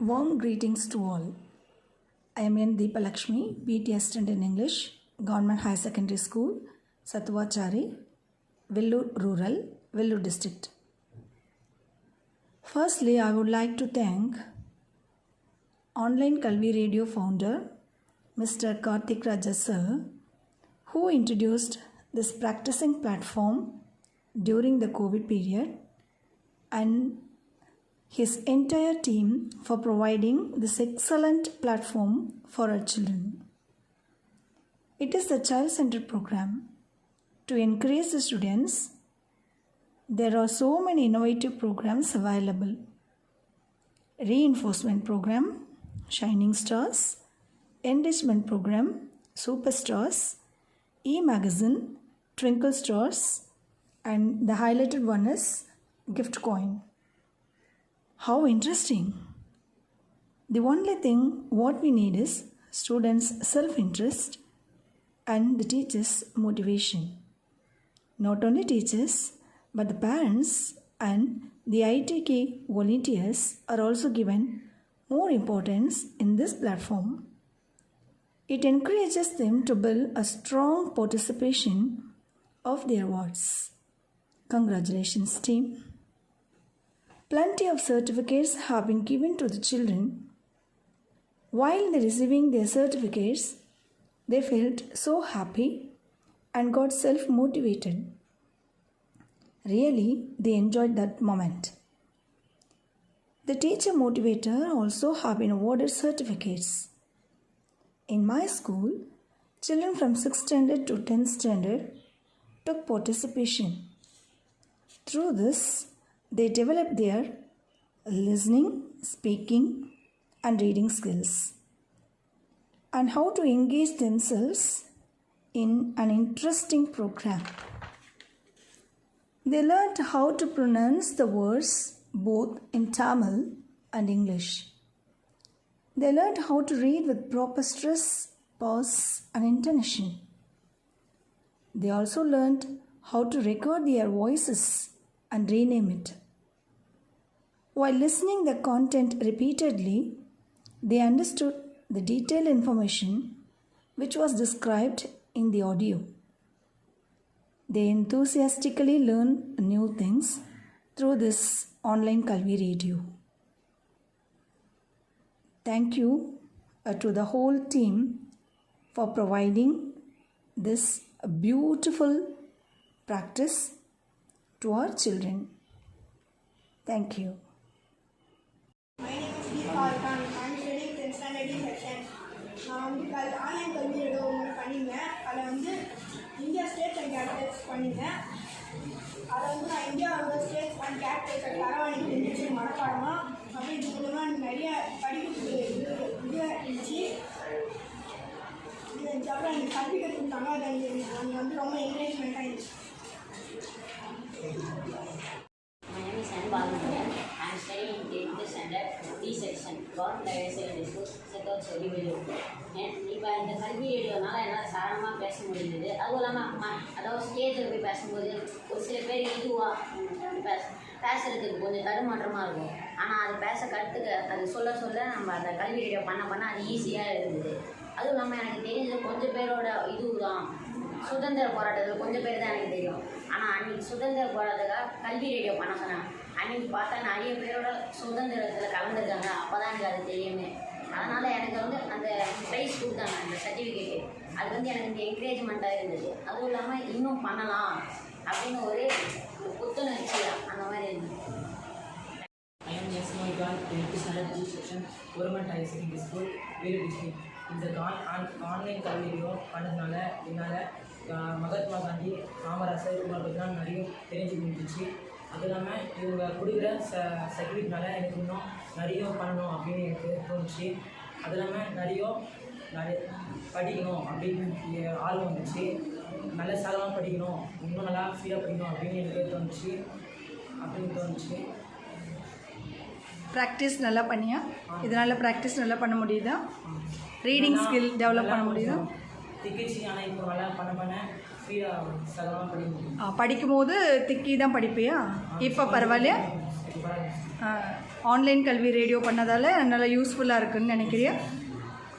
Warm greetings to all. I am N. Deepalakshmi, BT Assistant in English, Government High Secondary School, Satvachari, Vellore Rural, Vellore District. Firstly, I would like to thank Online Kalvi Radio founder, Mr. Karthik Raja sir, who introduced this practicing platform during the COVID period and his entire team for providing this excellent platform for our children. It is the child centered program. To encourage the students, there are so many innovative programs available. Reinforcement program, Shining Stars, Enrichment program, Superstars, E magazine, Twinkle Stars, and the highlighted one is Gift Coin. How interesting! The only thing what we need is students' self interest and the teachers' motivation. Not only teachers, but the parents and the ITK volunteers are also given more importance in this platform. It encourages them to build a strong participation of their wards. Congratulations, team. Plenty of certificates have been given to the children. While they receiving their certificates, they felt so happy and got self motivated. Really, they enjoyed that moment. The teacher motivator also have been awarded certificates. In my school, children from 6th standard to 10th standard took participation. Through this, they developed their listening, speaking, and reading skills, and how to engage themselves in an interesting program. They learned how to pronounce the words both in Tamil and English. They learned how to read with proper stress, pause, and intonation. They also learned how to record their voices and rename it. While listening the content repeatedly, they understood the detailed information which was described in the audio. They enthusiastically learn new things through this online Kalvi radio. Thank you uh, to the whole team for providing this beautiful practice to our children. Thank you. My name is Deepa Khan. I'm studying 10th standard section. நான் வந்து கல் online கல்வி ஏதோ ஒன்று பண்ணியிருந்தேன். அதில் வந்து India states and Capitals பண்ணியிருந்தேன். அதை வந்து நான் இந்தியாவோட ஸ்டேட்ஸ் அண்ட் கேபிட்டல்ஸ் தரவாணிக்கு தெரிஞ்சிச்சு மனப்பாடமாக அப்படி இது மூலமாக எனக்கு நிறைய படிப்புக்கு இது இதாக இருந்துச்சு. இது அப்புறம் எனக்கு சர்டிஃபிகேட் கொடுத்தாங்க அது எனக்கு எனக்கு வந்து ரொம்ப என்கரேஜ்மெண்ட்டாக இருந்துச்சு. In 8th standard D section, Government Higher Secondary இப்போ இந்த கல்வி ரேடியோனால என்னால் சாரமாக பேச முடிஞ்சது அதுவும் இல்லாமல் அதாவது ஸ்டேஜில் போய் பேசும்போது ஒரு சில பேர் இதுவாக பேச பேசுறதுக்கு கொஞ்சம் தடுமாற்றமாக இருக்கும். ஆனால் அது பேச கற்றுக்க அது சொல்ல சொல்ல நம்ம அந்த கல்வி ரேடியோ பண்ண பண்ண அது ஈஸியாக இருந்தது. அதுவும் இல்லாமல் எனக்கு தெரிஞ்சது கொஞ்சம் பேரோட இதுதான் சுதந்திர போராட்டத்தில் கொஞ்சம் பேர் தான் எனக்கு தெரியும். ஆனால் அன்னைக்கு சுதந்திர போராட்டத்துக்காக கல்வி ரேடியோ பண்ண சொன்னாங்க. அன்னைக்கு பார்த்தா நிறைய பேரோட சுதந்திரத்தில் கலந்துருக்காங்க. அப்போ தான் எனக்கு அது தெரியுமே. அதனால் எனக்கு வந்து அந்த ப்ரைஸ் கொடுத்தாங்க அந்த சர்டிஃபிகேட்டு அது வந்து எனக்கு இந்த என்கரேஜ்மெண்ட்டாக இருந்தது. அதுவும் இல்லாமல் இன்னும் பண்ணலாம் அப்படின்னு ஒரு ஒரு புத்துணர்ச்சி அந்த மாதிரி இருந்தது. I am S. Moigan, 8th standard G section, Government Higher Secondary School, Velu district. இந்த ஆன் ஆன்லைன் கல்வியிலையும் பண்ணதுனால என்னால் மகாத்மா காந்தி காமராசர் இவங்களை பற்றிலாம் நிறைய தெரிஞ்சுக்க முடிஞ்சிச்சு. அது இல்லாமல் இவங்க கொடுக்குற ச சர்டிஃபிகேட்னால எனக்கு இன்னும் நிறைய பண்ணணும் அப்படின்னு எனக்கு தோணுச்சு. அது இல்லாமல் நிறைய நிறைய படிக்கணும் அப்படின்னு ஆர்வம் வந்துச்சு. நல்ல சாதமாக படிக்கணும் இன்னும் நல்லா ஃபீலாக படிக்கணும் அப்படின்னு எனக்கு தோணுச்சு. அப்படின்னு தோணுச்சு. ப்ராக்டிஸ் நல்லா பண்ணியா? இதனால் ப்ராக்டிஸ் நல்லா பண்ண முடியுதா? ரீடிங் ஸ்கில் டெவலப் பண்ண முடியுதா? திக்கிச்சு ஆனால் இப்போ நல்லா பண்ண பண்ண ஃப்ரீயாக படிக்க படிக்கும்போது திக்கி தான் படிப்பியா? இப்போ பரவாயில்லையா? ஆன்லைன் கல்வி ரேடியோ பண்ணதால் நல்லா யூஸ்ஃபுல்லாக இருக்குன்னு நினைக்கிறியா?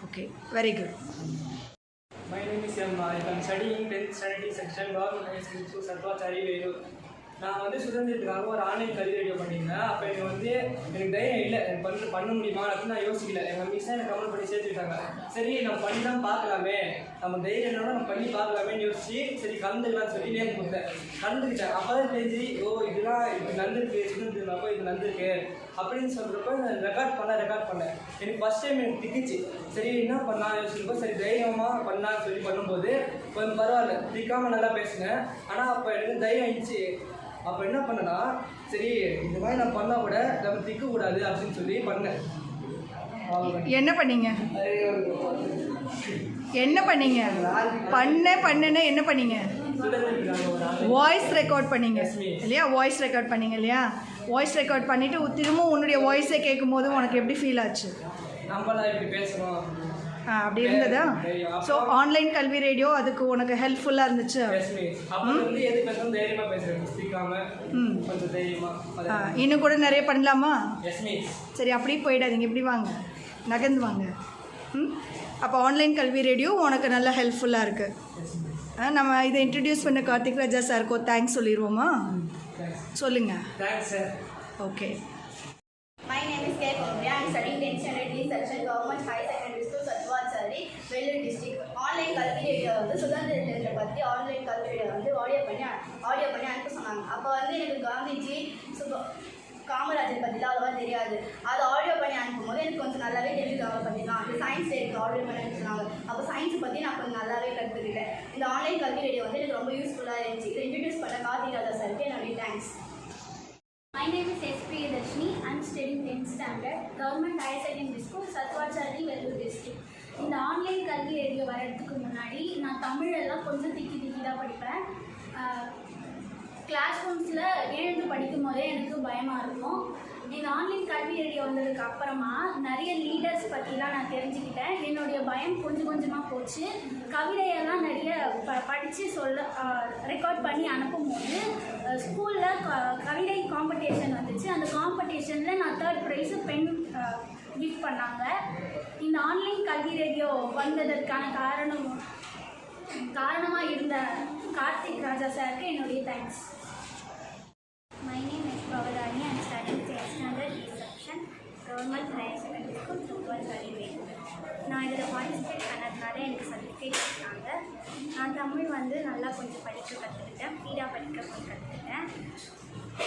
Okay very good My name is Yamma. I'm studying 10th standard section government high school நான் வந்து சுதந்திரத்துக்காக ஒரு ஆன்லைன் கல்வி ரேடியோ பண்ணியிருந்தேன். அப்போ எனக்கு வந்து எனக்கு தைரியம் இல்லை. எனக்கு பண்ண பண்ண முடியுமா அப்படின்னு நான் யோசிக்கல. எங்கள் மிஸ் எனக்கு கமெண்ட் பண்ணி சேர்த்துக்கிட்டாங்க. சரி நம்ம பண்ணி தான் பார்க்கலாமே. நம்ம தைரியம் என்னோட நம்ம பண்ணி பார்க்கலாமேன்னு யோசிச்சு சரி கலந்துக்கலாம்னு சொல்லி நேம் கொடுத்தேன். கலந்துக்கிட்டேன். அப்போ தான் தெரிஞ்சு ஓ இதெல்லாம் இது நடந்திருக்கு சுதந்திரம் இது நடந்திருக்கு அப்படின்னு சொல்கிறப்ப ரெக்கார்ட் பண்ண ரெக்கார்ட் பண்ணேன். எனக்கு ஃபஸ்ட் டைம் எனக்கு திக்குச்சு. சரி என்ன பண்ணலாம் யோசிச்சிருப்போம் சரி தைரியமாக பண்ணலாம்னு சொல்லி பண்ணும்போது கொஞ்சம் பரவாயில்ல திக்காமல் நல்லா பேசினேன். ஆனால் அப்போ எனக்கு தைரியம் ஆயிடுச்சு. அப்போ என்ன பண்ணேன்னா சரி இந்த மாதிரி நான் பண்ணால் கூட நம்ம திக்க கூடாது அப்படின்னு சொல்லி பண்ணேன். என்ன பண்ணீங்க? என்ன பண்ணீங்க? பண்ண பண்ணுன்னா என்ன பண்ணீங்க? வாய்ஸ் ரெக்கார்ட் பண்ணீங்க. இல்லையா? வாய்ஸ் ரெக்கார்ட் பண்ணீங்க இல்லையா? வாய்ஸ் ரெக்கார்ட் பண்ணிவிட்டு திரும்ப உன்னுடைய வாய்ஸை கேட்கும்போது உனக்கு எப்படி ஃபீல் ஆச்சு? நம்மளாம் இப்படி ஆ, அப்படி இருந்ததா? ஸோ ஆன்லைன் கல்வி ரேடியோ அதுக்கு உனக்கு ஹெல்ப்ஃபுல்லாக இருந்துச்சு. இன்னும் கூட நிறைய பண்ணலாமா? சரி அப்படியே போயிடாதீங்க. இப்படி வாங்க. நகர்ந்து வாங்க. ம்? அப்போ ஆன்லைன் கல்வி ரேடியோ உனக்கு நல்லா ஹெல்ப்ஃபுல்லாக இருக்குது நம்ம இதை இன்ட்ரடியூஸ் பண்ண கார்த்திக் ராஜா சாருக்கோ தேங்க்ஸ் சொல்லிடுவோமா சொல்லுங்கள் okay My name is K. Kaumya. I am studying 10th standard D section Government High Secondary School, Satwachari, Vellore district. கல்வியை கல்வி வந்து சுதந்திர தினத்தை பற்றி ஆன்லைன் கல்வியை வந்து ஆடியோ பண்ணி ஆடியோ பண்ணி அனுப்ப சொன்னாங்க அப்போ வந்து எனக்கு காந்திஜி சுப காமராஜர் பற்றி தான் அவ்வளோவா தெரியாது அது ஆடியோ பண்ணி அனுப்பும்போது எனக்கு கொஞ்சம் நல்லாவே தெரிஞ்சுக்காம பண்ணிக்கலாம் அந்த சயின்ஸ் எடுத்து ஆடியோ பண்ணி அனுப்ப சொன்னாங்க அப்போ சயின்ஸ் பற்றி நான் கொஞ்சம் நல்லாவே கற்றுக்கிட்டேன் இந்த ஆன்லைன் கல்வி ரேடியோ வந்து எனக்கு ரொம்ப யூஸ்ஃபுல்லாக இருந்துச்சு இதை இன்ட்ரடியூஸ் பண்ண கார்த்திக் ராஜா சாருக்கு என்னுடைய thanks My name is S.P. Darshini. I'm studying 10th standard, Government Higher Secondary School, Satwachari, Vellore district. இந்த ஆன்லைன் கல்வி ரேடியோ வர்றதுக்கு முன்னாடி நான் தமிழெல்லாம் கொஞ்சம் திக்கி திக்கி தான் படிப்பேன். கிளாஸ் ரூம்ஸில் எழுந்து படிக்கும் போதே எனக்கு பயமாக இருக்கும். இந்த ஆன்லைன் கல்வி ரேடியோ வந்ததுக்கு அப்புறமா நிறைய லீடர்ஸ் பற்றிலாம் நான் தெரிஞ்சுக்கிட்டேன். என்னுடைய பயம் கொஞ்சம் கொஞ்சமாக போச்சு. கவிதையெல்லாம் நிறைய ப படித்து சொல்ல ரெக்கார்ட் பண்ணி அனுப்பும்போது ஸ்கூலில் கவிதை காம்படிஷன் வந்துச்சு. அந்த காம்படிஷனில் நான் தேர்ட் ப்ரைஸு பெண் கிஃப்ட் பண்ணாங்க. இந்த ஆன்லைன் கல்வி ரேடியோ வந்ததற்கான காரணம் காரணமாக இருந்த கார்த்திக் ராஜா சாருக்கு என்னுடைய thanks my name is Bhavadani. And studying studying 10th standard E section, Government Higher Secondary நான் இதில் பார்ட்டிசிபேட் பண்ணதுனால எனக்கு சர்டிஃபிகேட் கொடுத்தாங்க. நான் தமிழ் வந்து நல்லா கொஞ்சம் படிக்க கற்றுக்கிட்டேன் ஃபீடாக படிக்க கொஞ்சம் கற்றுக்கிட்டேன்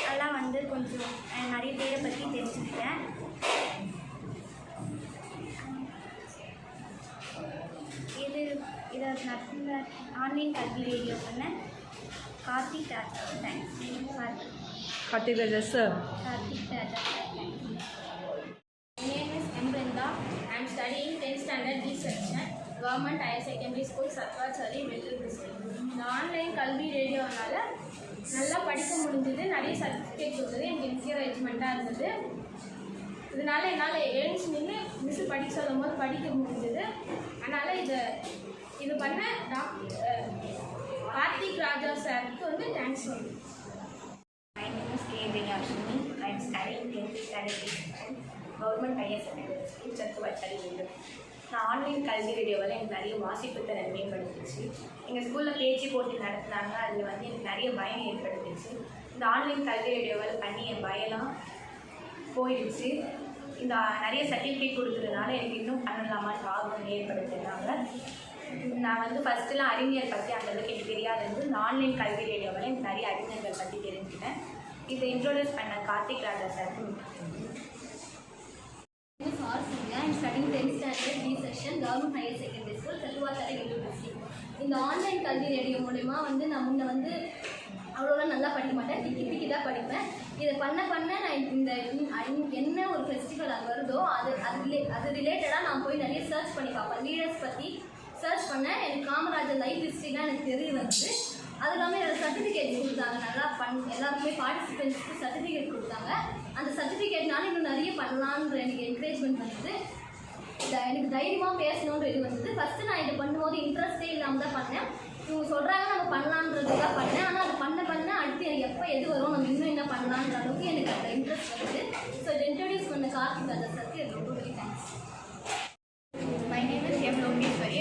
நல்லா வந்து கொஞ்சம் நிறைய பேரை பற்றி தெரிஞ்சுக்கிட்டேன். நடந்த ஆன்லைன் கல்வி ரேடியோ பண்ண Karthik Raja thanks Karthik Raja sir Karthik Raja M. Brinda. I am studying 10th standard D section, Government Higher Secondary School, Satwachari, Vellore district. இந்த ஆன்லைன் கல்வி ரேடியோனால நல்லா படிக்க முடிஞ்சது நிறைய சர்டிஃபிகேட் கொடுத்தது எனக்கு என்கரேஜ்மெண்ட்டாக இருந்தது இதனால என்னால் எழுந்து நின்று மிஸ் படிக்க சொல்லும் போது படிக்க முடிஞ்சது அதனால் இதை இது பண்ண டாக்டர் கார்த்திக் ராஜா சாருக்கு வந்து தேங்க்ஸ் சொல்லுங்கள் My name is K. Vijayashini. I am studying 10th standard D நான் ஆன்லைன் கல்வி ரேடியோவில் எனக்கு நிறைய வாசிப்பு திறன் மேம்படுத்துச்சு. எங்கள் ஸ்கூலில் பேச்சு போட்டி நடத்துனாங்க. அதில் வந்து எனக்கு நிறைய பயம் ஏற்படுத்துச்சு. இந்த ஆன்லைன் கல்வி ரேடியோவில் பண்ணி என் பயம்லாம் போயிடுச்சு. இந்த நிறைய சர்டிஃபிகேட் கொடுத்ததுனால எனக்கு இன்னும் பண்ணலாமான்னு ஆர்வம் ஏற்படுத்தினாங்க. நான் வந்து ஃபஸ்ட்டுலாம் அறிஞர் பற்றி அந்தளவுக்கு எனக்கு தெரியாது. இருந்து ஆன்லைன் கல்வி ரேடியோவில் எனக்கு நிறைய அறிஞர்கள் பற்றி தெரிஞ்சுக்கிட்டேன். இதை இன்ட்ரோடியூஸ் பண்ண Karthik Raja sir name is R. Singha. Standard am studying 10th standard B section, Government Higher Vellore இந்த ஆன்லைன் கல்வி ரேடியோ மூலயமா வந்து நான் முன்ன வந்து அவ்வளோலாம் நல்லா படிக்க மாட்டேன். திக்கி திக்கி தான் படிப்பேன். இதை பண்ண பண்ண நான் இந்த என்ன ஒரு ஃபெஸ்டிவல் அது வருதோ அது அது ரிலே அது ரிலேட்டடாக நான் போய் நிறைய சர்ச் பண்ணி பார்ப்பேன். லீடர்ஸ் பற்றி சர்ச் பண்ணேன் எனக்கு காமராஜர் லைஃப் ஹிஸ்ட்ரிலாம் எனக்கு தெரிய வந்தது. அது இல்லாமல் எனக்கு சர்டிஃபிகேட் கொடுத்தாங்க. நல்லா பண் எல்லாருக்குமே பார்ட்டிசிபென்ட்ஸ்க்கு சர்டிஃபிகேட் கொடுத்தாங்க. அந்த சர்டிஃபிகேட்னால இன்னும் நிறைய பண்ணலான்ற எனக்கு என்கரேஜ்மெண்ட் வந்தது. த- எனக்கு தைரியமாக பேசணுன்ற இது வந்தது. ஃபஸ்ட்டு நான் இதை பண்ணும்போது இன்ட்ரெஸ்டே இல்லாமல் தான் பண்ணேன். இவங்க சொல்கிறாங்க நம்ம பண்ணலான்றது தான் பண்ணேன். ஆனால் அது பண்ண பண்ண அடுத்து எனக்கு எப்போ எது வரும் நம்ம இன்னும் என்ன பண்ணலான்ற அளவுக்கு எனக்கு அந்த இன்ட்ரெஸ்ட் வருது ஸோ இதை இன்ட்ரடியூஸ் பண்ண கார்த்திக் ராஜா சாருக்கு எனக்கு ரொம்ப very thanks My name is M. Lokeshwari.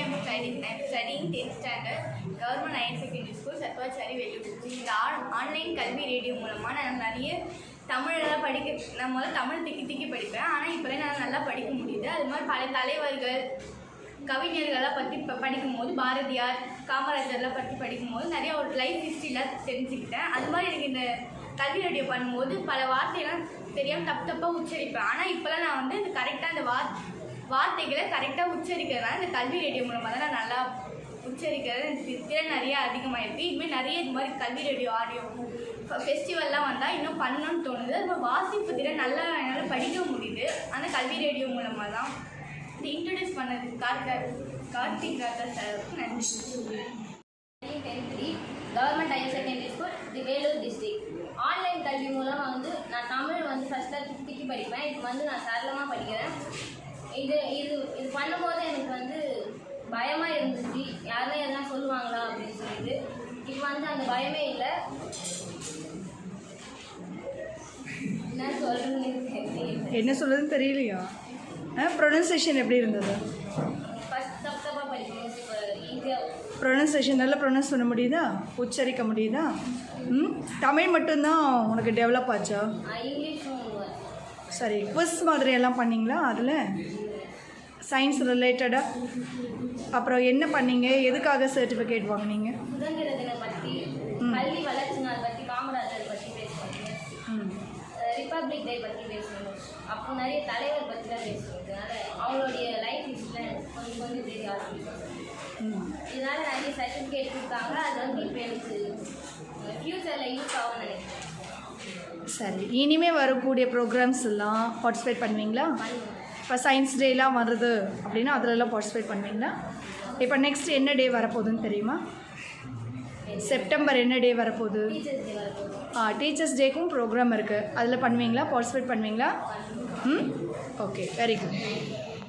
I'm studying, I'm studying 10th standard Government Higher Secondary Sathuvachari Vellore இந்த ஆன் ஆன்லைன் கல்வி ரேடியோ மூலமாக நான் நிறைய தமிழெல்லாம் படிக்க நான் முதல்ல தமிழ் திக்கி திக்கி படிப்பேன். ஆனால் இப்போலாம் நான் நல்லா படிக்க முடியுது. அது மாதிரி பல தலைவர்கள் கவிஞர்களெல்லாம் பற்றி இப்போ படிக்கும்போது பாரதியார் காமராஜர்லாம் பற்றி படிக்கும்போது நிறைய ஒரு லைஃப் ஹிஸ்ட்ரிலாம் தெரிஞ்சுக்கிட்டேன். அது மாதிரி எனக்கு இந்த கல்வி ரேடியோ பண்ணும்போது பல வார்த்தையெல்லாம் தெரியாமல் தப்பு தப்பாக உச்சரிப்பேன். ஆனால் இப்போலாம் நான் வந்து இந்த கரெக்டாக அந்த வார்த்தை வார்த்தைகளை கரெக்டாக உச்சரிக்கிறதுனால இந்த கல்வி ரேடியோ மூலமாக தான் நான் நல்லா உச்சரிக்கிறது திறன் நிறைய அதிகமாகிருக்கு இதுமாதிரி நிறைய இது மாதிரி கல்வி ரேடியோ ஆடியோ ஃபெஸ்டிவல்லாம் வந்தால் இன்னும் பண்ணணும்னு தோணுது. அதுமாதிரி வாசிப்பு திறன் நல்லா என்னால் படிக்க முடியுது. அந்த கல்வி ரேடியோ மூலமாக தான். இது இன்ட்ரடியூஸ் பண்ணது கார்த்திக் கார்த்திக் ராஜா சாருக்கு நன்றி. Tenth three government higher secondary school the Vellore district online கல்வி மூலமாக வந்து நான் தமிழ் வந்து ஃபஸ்ட்டாக திக்கி படிப்பேன். இப்போ வந்து நான் சரளமாக படிக்கிறேன். இது இது இது பண்ணும்போது எனக்கு வந்து பயமாக இருந்துச்சு. யாருமே எதனா சொல்லுவாங்களா அப்படின்னு சொல்லிட்டு. இப்போ வந்து அந்த பயமே இல்லை. என்ன சொல்கிறேன்னு தெரியல. என்ன சொல்கிறதுன்னு தெரியலையா? ப்ரொனன்சியேஷன் எப்படி இருந்தது? ப்ரொனன்சியேஷன் நல்லா ப்ரொனன்ஸ் பண்ண முடியுதா? உச்சரிக்க முடியுதா? ம்? தமிழ் மட்டும்தான் உனக்கு டெவலப் ஆச்சா? சரி குவிஸ் மாதிரி எல்லாம் பண்ணீங்களா அதில்? சயின்ஸ் ரிலேட்டடாக அப்புறம் என்ன பண்ணீங்க? எதுக்காக சர்டிஃபிகேட் வாங்குனீங்க? சுதந்திர தினம் பற்றி கல்வி வளர்ச்சி நாள் பற்றி காமராஜர் பற்றி பேசுவாங்க. ம். ரிப்பப்ளிக் டே பற்றி பேசணும் அப்புறம் நிறைய தலைவர் பற்றி தான் இதனால அவங்களுடைய லைஃப் ஹிஸ்ட்ரி கொஞ்சம் கொஞ்சம் தெரிய ஆரம்பிக்கும் ம். இதனால நிறைய சர்டிஃபிகேட் கொடுத்தாங்க. அது வந்து இப்போ எனக்கு ஃப்யூச்சரில் யூஸ் ஆகும்னு நினைக்கிறேன். சரி இனிமே வரக்கூடிய ப்ரோக்ராம்ஸ் எல்லாம் பார்ட்டிசிபேட் பண்ணுவீங்களா? இப்போ சயின்ஸ் டேலாம் வருது அப்படின்னா அதிலெல்லாம் பார்ட்டிசிபேட் பண்ணுவீங்களா? இப்போ நெக்ஸ்ட் என்ன டே வரப்போகுதுன்னு தெரியுமா? செப்டம்பர் என்ன டே வரப்போகுது? ஆ டீச்சர்ஸ் டேக்கும் ப்ரோக்ராம் இருக்குது அதில் பண்ணுவீங்களா? பார்ட்டிசிபேட் பண்ணுவீங்களா? ம்? Okay very good